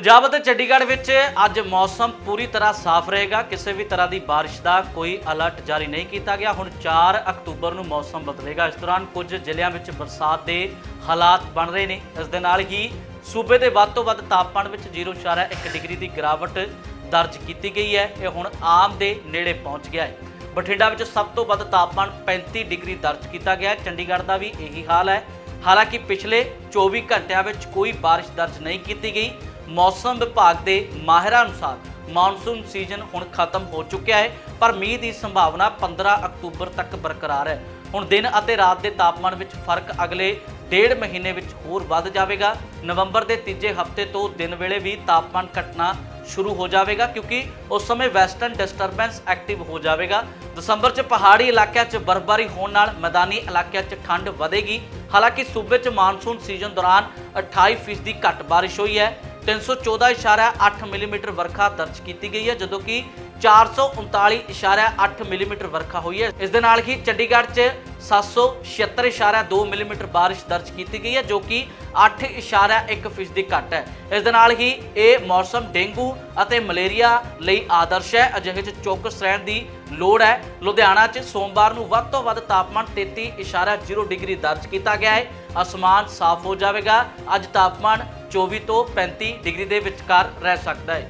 ਪੰਜਾਬ ਅਤੇ ਚੰਡੀਗੜ੍ਹ ਵਿੱਚ ਅੱਜ ਮੌਸਮ ਪੂਰੀ ਤਰ੍ਹਾਂ ਸਾਫ਼ ਰਹੇਗਾ। ਕਿਸੇ ਵੀ ਤਰ੍ਹਾਂ ਦੀ ਬਾਰਿਸ਼ ਦਾ ਕੋਈ ਅਲਰਟ ਜਾਰੀ ਨਹੀਂ ਕੀਤਾ ਗਿਆ। ਹੁਣ 4 ਅਕਤੂਬਰ ਨੂੰ ਮੌਸਮ ਬਦਲੇਗਾ। ਇਸ ਦੌਰਾਨ ਕੁਝ ਜ਼ਿਲ੍ਹਿਆਂ ਵਿੱਚ ਬਰਸਾਤ ਦੇ ਹਾਲਾਤ ਬਣ ਰਹੇ ਨੇ। ਇਸ ਦੇ ਨਾਲ ਹੀ ਸੂਬੇ ਦੇ ਵੱਧ ਤੋਂ ਵੱਧ ਤਾਪਮਾਨ ਵਿੱਚ 0.1 ਡਿਗਰੀ ਦੀ ਗਿਰਾਵਟ ਦਰਜ ਕੀਤੀ ਗਈ ਹੈ। ਇਹ ਹੁਣ ਆਮ ਦੇ ਨੇੜੇ ਪਹੁੰਚ ਗਿਆ ਹੈ। ਬਠਿੰਡਾ ਵਿੱਚ ਸਭ ਤੋਂ ਵੱਧ ਤਾਪਮਾਨ 35 ਡਿਗਰੀ ਦਰਜ ਕੀਤਾ ਗਿਆ ਹੈ। ਚੰਡੀਗੜ੍ਹ ਦਾ ਵੀ ਇਹੀ ਹਾਲ ਹੈ। ਹਾਲਾਂਕਿ ਪਿਛਲੇ 24 ਘੰਟਿਆਂ ਵਿੱਚ ਕੋਈ ਬਾਰਿਸ਼ ਦਰਜ ਨਹੀਂ ਕੀਤੀ ਗਈ। ਮੌਸਮ ਵਿਭਾਗ ਦੇ ਮਾਹਿਰਾਂ ਅਨੁਸਾਰ ਮੌਨਸੂਨ ਸੀਜ਼ਨ ਹੁਣ ਖਤਮ ਹੋ ਚੁੱਕਿਆ ਹੈ, ਪਰ ਮੀਂਹ ਦੀ ਸੰਭਾਵਨਾ 15 ਅਕਤੂਬਰ ਤੱਕ ਬਰਕਰਾਰ ਹੈ। ਹੁਣ ਦਿਨ ਅਤੇ ਰਾਤ ਦੇ ਤਾਪਮਾਨ ਵਿੱਚ ਫ਼ਰਕ ਅਗਲੇ ਡੇਢ ਮਹੀਨੇ ਵਿੱਚ ਹੋਰ ਵੱਧ ਜਾਵੇਗਾ। ਨਵੰਬਰ ਦੇ ਤੀਜੇ ਹਫ਼ਤੇ ਤੋਂ ਦਿਨ ਵੇਲੇ ਵੀ ਤਾਪਮਾਨ ਘਟਣਾ ਸ਼ੁਰੂ ਹੋ ਜਾਵੇਗਾ, ਕਿਉਂਕਿ ਉਸ ਸਮੇਂ ਵੈਸਟਰਨ ਡਿਸਟਰਬੈਂਸ ਐਕਟਿਵ ਹੋ ਜਾਵੇਗਾ। ਦਸੰਬਰ 'ਚ ਪਹਾੜੀ ਇਲਾਕਿਆਂ 'ਚ ਬਰਫ਼ਬਾਰੀ ਹੋਣ ਨਾਲ ਮੈਦਾਨੀ ਇਲਾਕਿਆਂ 'ਚ ਠੰਡ ਵਧੇਗੀ। ਹਾਲਾਂਕਿ ਸੂਬੇ 'ਚ ਮਾਨਸੂਨ ਸੀਜ਼ਨ ਦੌਰਾਨ 28% ਦੀ ਘੱਟ ਬਾਰਿਸ਼ ਹੋਈ ਹੈ। 314.8 ਮਿਲੀਮੀਟਰ ਵਰਖਾ ਦਰਜ ਕੀਤੀ ਗਈ ਹੈ ਜਦੋਂ ਕਿ 439.8 ਮਿਲੀਮੀਟਰ ਵਰਖਾ ਹੋਈ ਹੈ। ਇਸ ਦੇ ਨਾਲ ਹੀ ਚੰਡੀਗੜ੍ਹ 'ਚ 776.2 ਮਿਲੀਮੀਟਰ ਬਾਰਿਸ਼ ਦਰਜ ਕੀਤੀ ਗਈ ਹੈ, ਜੋ ਕਿ 8.1% ਦੀ ਘੱਟ ਹੈ। ਇਸ ਦੇ ਨਾਲ ਹੀ ਇਹ ਮੌਸਮ ਡੇਂਗੂ ਅਤੇ ਮਲੇਰੀਆ ਲਈ ਆਦਰਸ਼ ਹੈ। ਅਜਿਹੇ 'ਚ ਚੌਕਸ ਰਹਿਣ ਦੀ ਲੋੜ ਹੈ। ਲੁਧਿਆਣਾ 'ਚ ਸੋਮਵਾਰ ਨੂੰ ਵੱਧ ਤੋਂ ਵੱਧ ਤਾਪਮਾਨ 33.0 ਡਿਗਰੀ ਦਰਜ ਕੀਤਾ ਗਿਆ ਹੈ। ਅਸਮਾਨ ਸਾਫ਼ ਹੋ ਜਾਵੇਗਾ। ਅੱਜ ਤਾਪਮਾਨ 24 ਤੋਂ 35 ਡਿਗਰੀ ਦੇ ਵਿਚਕਾਰ ਰਹਿ ਸਕਦਾ ਹੈ।